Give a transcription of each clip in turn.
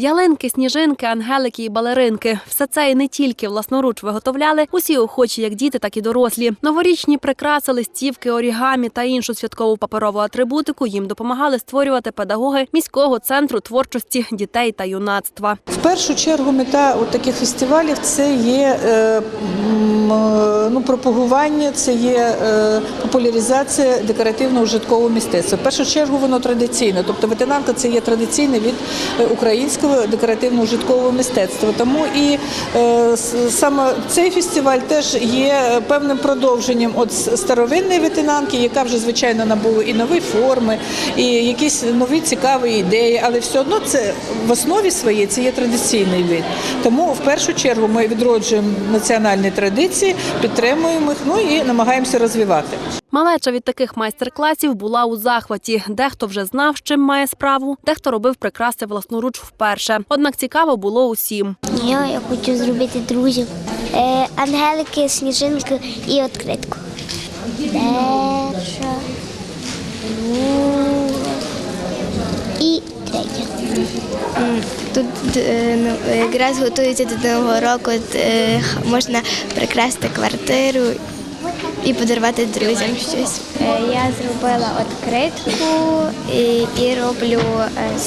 Ялинки, сніжинки, ангелики і балеринки. Все це і не тільки власноруч виготовляли усі охочі, як діти, так і дорослі. Новорічні прикраси, листівки, орігамі та іншу святкову паперову атрибутику їм допомагали створювати педагоги міського центру творчості дітей та юнацтва. В першу чергу мета таких фестивалів це є е, пропагування, це є е, популяризація декоративно-ужиткового мистецтва. В першу чергу воно традиційне, тобто ветенанка це є традиційне від е, українського декоративно-ужиткового мистецтва. Тому і е, саме цей фестиваль теж є певним продовженням старовинної ветенанки, яка вже звичайно набула і нові форми, і якісь нові цікаві ідеї, але все одно це в основі своїй це є традиційний вид. Тому в першу чергу ми відроджуємо національні традиції, підтримуємо їх, ну і намагаємося розвивати. Малеча від таких майстер-класів була у захваті. Дехто вже знав, з чим має справу, дехто робив прикраси власноруч вперше. Однак цікаво було усім. Я, я хочу зробити друзів. Е, ангелики, сніжинки і відкритку. Перша, Тут е, ну, якраз готуються до нового року. е, Можна прикрасти квартиру і подарувати друзям щось. Е, Я зробила відкритку і, роблю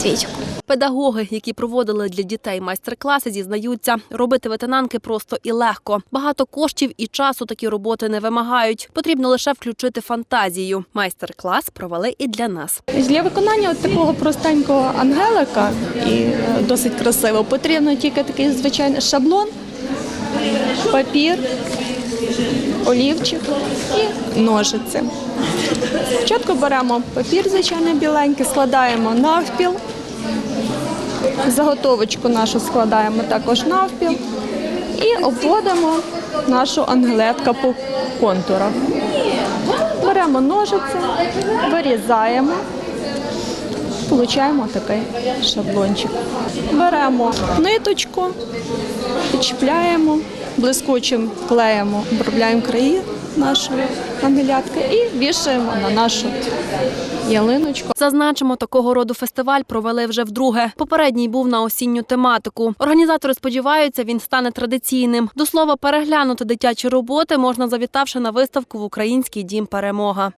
свічку. Педагоги, які проводили для дітей майстер-класи, зізнаються, робити ветенанки просто і легко. Багато коштів і часу такі роботи не вимагають. Потрібно лише включити фантазію. Майстер-клас провели і для нас. Для виконання такого простенького ангелика і е, досить красиво потрібно тільки такий звичайний шаблон, папір, олівчик і ножиці. Спочатку беремо папір, звичайний біленький, складаємо навпіл. Заготовочку нашу складаємо також навпіл і обводимо нашу ангелетка по контурах. Беремо ножиці, вирізаємо, получаємо такий шаблончик. Беремо ниточку, підчіпляємо, блискучим клеєм обробляємо краї нашої ангелятки і вішаємо на нашу ялиночку. Зазначимо, такого роду фестиваль провели вже вдруге. Попередній був на осінню тематику. Організатори сподіваються, він стане традиційним. До слова, переглянути дитячі роботи можна завітавши на виставку в Український дім Перемога.